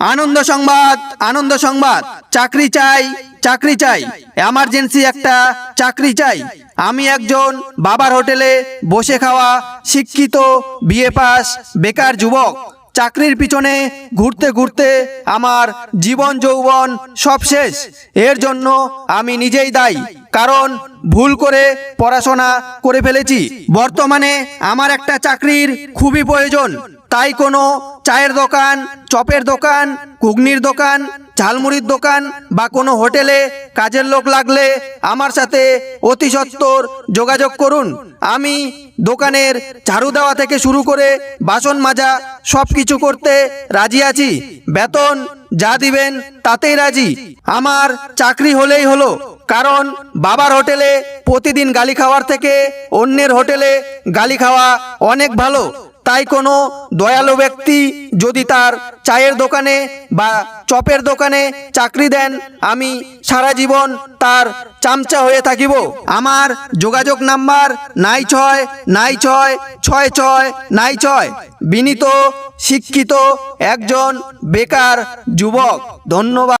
আনন্দ সংবাদ আনন্দ সংবাদ। চাকরি চাই চাকরি চাই। এমার্জেন্সি একটা চাকরি চাই। আমি একজন বাবার হোটেলে বসে খাওয়া শিক্ষিত, বিএ পাস, বেকার যুবক। চাকরির পিছনে ঘুরতে ঘুরতে আমার জীবন যৌবন সব শেষ। এর জন্য আমি নিজেই দায়ী। কারণ ভুল করে পড়াশোনা করে ফেলেছি। বর্তমানে আমার একটা চাকরির খুবই প্রয়োজন। তাই কোনো চায়ের দোকান, চপের দোকান, ঘুগনির দোকান, ঝালমুড়ির দোকান বা কোনো হোটেলে কাজের লোক লাগলে আমার সাথে অতি সত্বর যোগাযোগ করুন। আমি দোকানের ঝাড়ু দেওয়া থেকে শুরু করে বাসন মাজা সব কিছু করতে রাজি আছি। বেতন যা দিবেন তাতেই রাজি। আমার চাকরি হলেই হলো। কারণ বাবার হোটেলে প্রতিদিন গালি খাওয়ার থেকে অন্যের হোটেলে গালি খাওয়া অনেক ভালো। তাই কোনো দয়ালু ব্যক্তি যদি তার চায়ের দোকানে বা চপের দোকানে চাকরি দেন, আমি সারা জীবন তার চামচা হয়ে থাকিব। আমার যোগাযোগ নাম্বার নাই ছয় নাই ছয় ছয় ছয়, নাই ছয়। বিনীত, শিক্ষিত একজন বেকার যুবক। ধন্যবাদ।